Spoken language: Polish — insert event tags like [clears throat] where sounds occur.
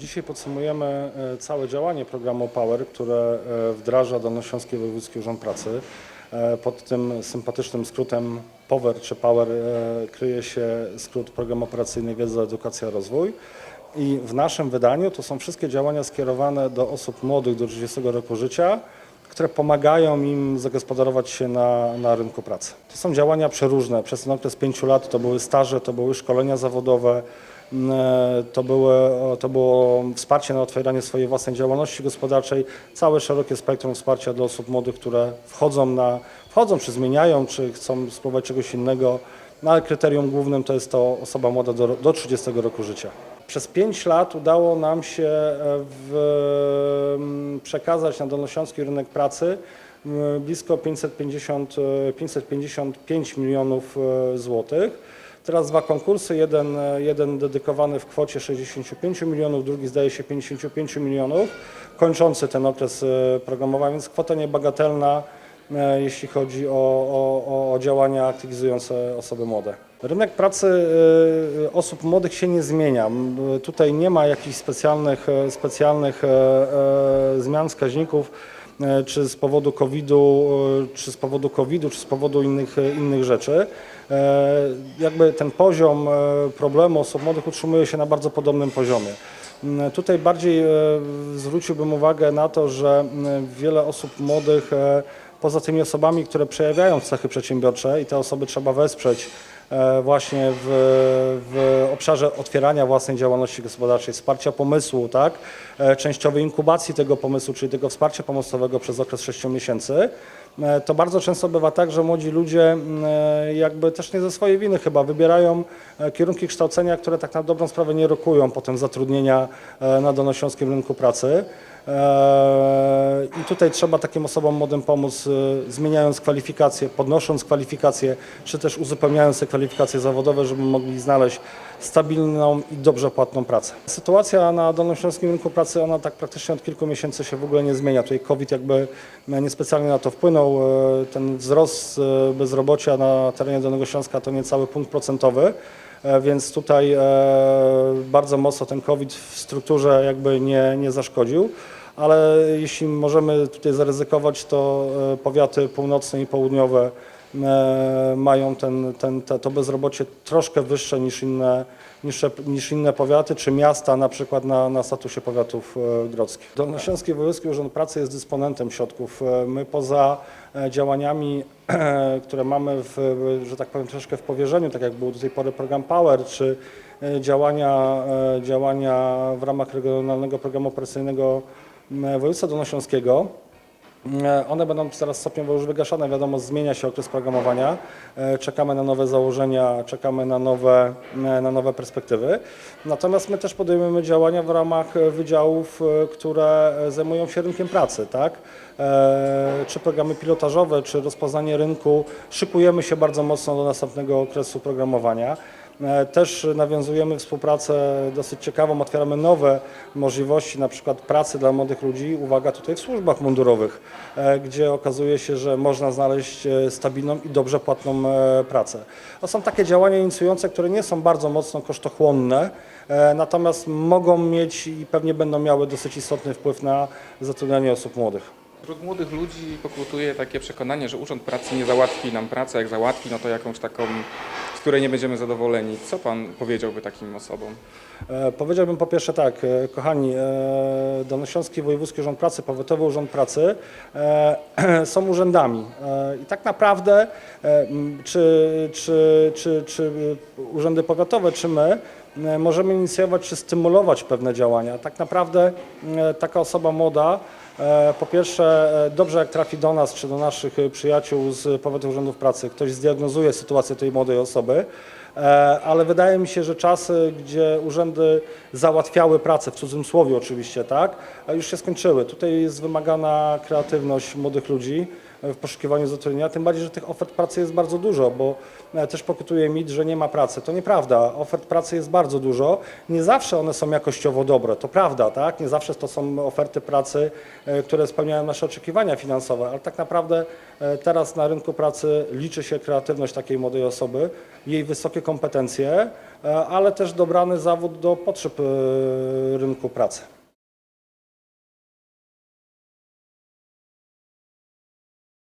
Dzisiaj podsumujemy e, całe działanie programu Power, które e, wdraża Dolnośląski Wojewódzki Urząd Pracy. E, Pod tym sympatycznym skrótem POWER czy Power kryje się skrót Program Operacyjny Wiedza, Edukacja, Rozwój. I w naszym wydaniu to są wszystkie działania skierowane do osób młodych do 30 roku życia, które pomagają im zagospodarować się na, na rynku pracy. To są działania przeróżne. Przez ten okres pięciu lat to były staże, to były szkolenia zawodowe, to, były, to było wsparcie na otwieranie swojej własnej działalności gospodarczej, całe szerokie spektrum wsparcia dla osób młodych, które wchodzą, na, wchodzą czy zmieniają, czy chcą spróbować czegoś innego, no ale kryterium głównym to jest to osoba młoda do, do 30 roku życia. Przez 5 lat udało nam się e, w, m, przekazać na dolnośląski rynek pracy m, blisko 550, e, 555 milionów e, złotych. Teraz dwa konkursy, jeden, jeden dedykowany w kwocie 65 milionów, drugi zdaje się 55 milionów, kończący ten okres e, programowania, więc kwota niebagatelna, e, jeśli chodzi o, o, o- działania aktywizujące osoby młode. Rynek pracy e, osób młodych się nie zmienia. Tutaj nie ma jakichś specjalnych, specjalnych zmian wskaźników, czy z powodu COVID-u, e, czy z powodu COVID-u, czy z powodu innych, e, innych rzeczy. E, Jakby ten poziom e, problemu osób młodych utrzymuje się na bardzo podobnym poziomie. Mm, Tutaj bardziej e, zwróciłbym uwagę na to, że mm, wiele osób młodych, e, poza tymi osobami, które przejawiają cechy przedsiębiorcze i te osoby trzeba wesprzeć e, właśnie w, w obszarze otwierania własnej działalności gospodarczej, wsparcia pomysłu, tak, e, częściowej inkubacji tego pomysłu, czyli tego wsparcia pomocowego przez okres 6 miesięcy, e, to bardzo często bywa tak, że młodzi ludzie e, jakby też nie ze swojej winy chyba wybierają e, kierunki kształcenia, które tak na dobrą sprawę nie rokują potem zatrudnienia e, na dolnośląskim rynku pracy. E, I tutaj trzeba takim osobom młodym pomóc, e, zmieniając kwalifikacje, podnosząc kwalifikacje, czy też uzupełniając te kwalifikacje zawodowe, żeby mogli znaleźć stabilną i dobrze płatną pracę. Sytuacja na dolnośląskim rynku pracy, ona tak praktycznie od kilku miesięcy się w ogóle nie zmienia. Tutaj COVID jakby niespecjalnie na to wpłynął. E, Ten wzrost e, bezrobocia na terenie Dolnego Śląska to niecały punkt procentowy. E, Więc tutaj bardzo mocno ten COVID w strukturze jakby nie, nie zaszkodził, ale jeśli możemy tutaj zaryzykować, to powiaty północne i południowe mają ten, ten, te, to bezrobocie troszkę wyższe niż inne, niż, niż inne powiaty, czy miasta na przykład na, na statusie powiatów e, grodzkich. Dolnośląski Wojewódzki Urząd Pracy jest dysponentem środków. E, My poza e, działaniami, które mamy, w, że tak powiem, troszkę w powierzeniu, tak jak był do tej pory program Power, czy e, działania, e, działania w ramach Regionalnego Programu Operacyjnego Województwa Dolnośląskiego, E, One będą teraz stopniowo już wygaszane, wiadomo, zmienia się okres programowania. E, Czekamy na nowe założenia, czekamy na nowe, e, na nowe perspektywy. Natomiast my też podejmujemy działania w ramach e, wydziałów, e, które e, zajmują się rynkiem pracy, tak? E, Czy programy pilotażowe, czy rozpoznanie rynku. Szykujemy się bardzo mocno do następnego okresu programowania. E, Też nawiązujemy współpracę dosyć ciekawą, otwieramy nowe możliwości, na przykład pracy dla młodych ludzi, uwaga tutaj w służbach mundurowych, e, gdzie okazuje się, że można znaleźć e, stabilną i dobrze płatną pracę. To są takie działania inicjujące, które nie są bardzo mocno kosztochłonne, natomiast mogą mieć i pewnie będą miały dosyć istotny wpływ na zatrudnianie osób młodych. Wśród młodych ludzi pokutuje takie przekonanie, że Urząd Pracy nie załatwi nam pracy, jak załatwi, no to jakąś taką, z której nie będziemy zadowoleni. Co Pan powiedziałby takim osobom? E, Powiedziałbym po pierwsze tak, e, kochani, e, Dolnośląski Wojewódzki Urząd Pracy, Powiatowy Urząd Pracy e, [clears throat] są urzędami E, i tak naprawdę e, czy, czy, czy, czy urzędy powiatowe, czy my e, możemy inicjować czy stymulować pewne działania. Tak naprawdę e, taka osoba młoda E, Po pierwsze, e, dobrze jak trafi do nas czy do naszych e, przyjaciół z Powiatu Urzędów Pracy, ktoś zdiagnozuje sytuację tej młodej osoby, e, ale wydaje mi się, że czasy, gdzie urzędy załatwiały pracę, w cudzysłowie oczywiście, tak, e, już się skończyły. Tutaj jest wymagana kreatywność młodych ludzi e, w poszukiwaniu zatrudnienia, tym bardziej, że tych ofert pracy jest bardzo dużo, bo e, też pokutuje mit, że nie ma pracy. To nieprawda. Ofert pracy jest bardzo dużo. Nie zawsze one są jakościowo dobre, to prawda, tak? Nie zawsze to są oferty pracy, e, które spełniają nasze oczekiwania finansowe, ale tak naprawdę e, teraz na rynku pracy liczy się kreatywność takiej młodej osoby, jej wysokie kompetencje ale też dobrany zawód do potrzeb rynku pracy.